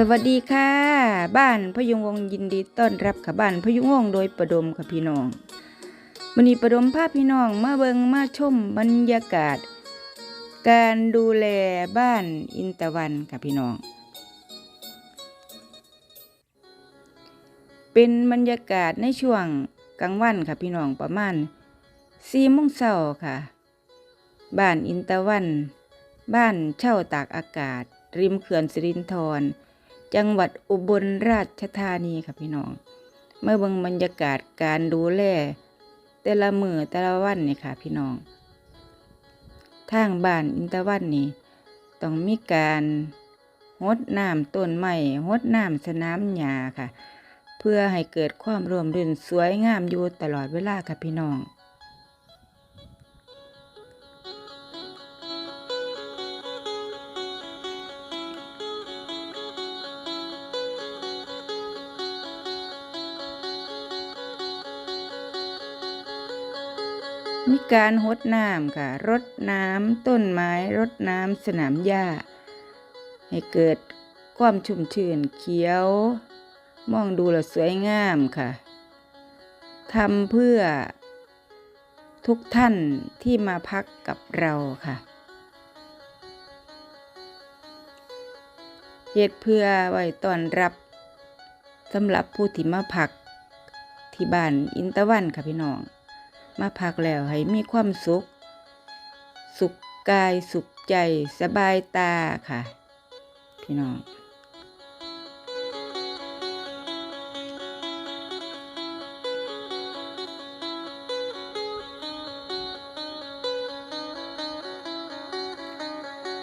สวัสดีค่ะ บ้านพยุงวงยินดีต้อนรับค่ะบ้านพยุงวงโดยประดมค่ะพี่น้องวันนี้ประดมภาพพี่น้องมาเบิงมาชมบรรยากาศ การดูแลบ้านอินตะวันค่ะพี่น้อง เป็นบรรยากาศในช่วงกลางวันค่ะพี่น้องประมาณสี่โมงเช้าค่ะ บ้านอินตะวัน บ้านเช่าตากอากาศ ริมเขื่อนสิรินธร จังหวัดอุบลราชธานีค่ะพี่น้อง เมื่อบิ่งบรรยากาศการดูแลแต่ละมือแต่ละวันนี่ค่ะพี่น้อง ทางบ้านอินตะวันนี่ต้องมีการหดน้ำต้นไม้หดน้ำสนามหญ้าค่ะ เพื่อให้เกิดความร่วมรื่นสวยงามอยู่ตลอดเวลาค่ะพี่น้อง มีการหดน้ำค่ะ รดน้ำต้นไม้ รดน้ำสนามหญ้า ให้เกิดความชุ่มชื้นเขียว มองดูแล้วสวยงามค่ะทำเพื่อทุกท่านที่มาพักกับเราค่ะเหตุเพื่อไว้ต้อนรับสำหรับผู้ที่มาพักที่บ้านอินตะวันค่ะพี่น้อง มาพักแล้วให้มีความสุข สุขกายสุขใจสบายตาค่ะ พี่น้อง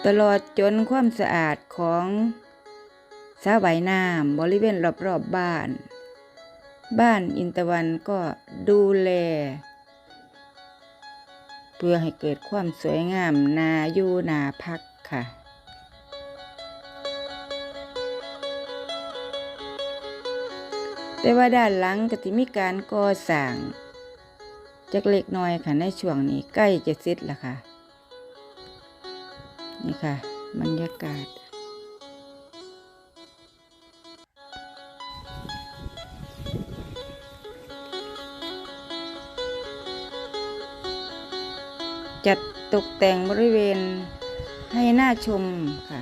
ตลอดจนความสะอาดของสระว่ายน้ำบริเวณรอบๆบบ้าน บ้านอินตะวันก็ดูแล เพื่อให้เกิดความสวยงามนาอยู่นาพักค่ะ แต่ว่าด้านหลังก็จะมีการก่อสร้างจักเล็กน้อยค่ะในช่วงนี้ใกล้จะเสร็จแล้วค่ะ นี่ค่ะบรรยากาศ จัดตกแต่งบริเวณให้น่าชมค่ะ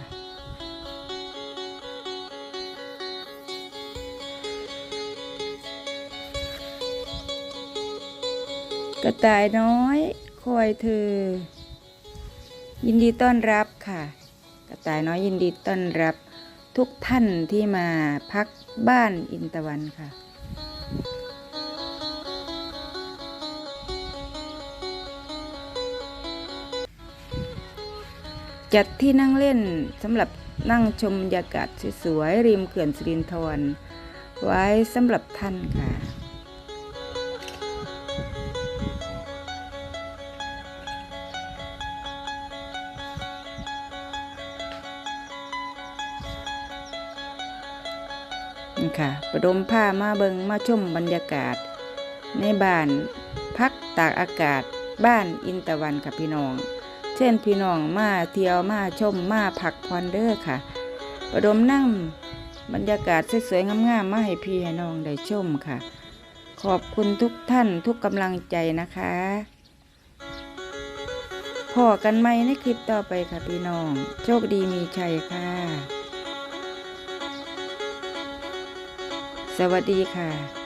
กระต่ายน้อยคอยเธอ ยินดีต้อนรับค่ะ กระต่ายน้อยยินดีต้อนรับทุกท่านที่มาพักบ้านอินตะวันค่ะ จัดที่นั่งเล่นสำหรับนั่งชมบรรยากาศสวยๆริมเขื่อนสิรินธรไว้สำหรับท่านค่ะ นี่ค่ะ ประดมผ้ามาเบิงมาชมบรรยากาศ ในบ้านพักตากอากาศบ้านอินตะวันค่ะพี่น้อง เช่นพี่น้องมาเที่ยวมาชมมาผักพอนเดอร์ค่ะ ประดมนั่งบรรยากาศสวยๆงามๆมาให้พี่ให้น้องได้ชมค่ะ ขอบคุณทุกท่านทุกกำลังใจนะคะพอกันไหมในคลิปต่อไปค่ะพี่น้อง โชคดีมีชัยค่ะ สวัสดีค่ะ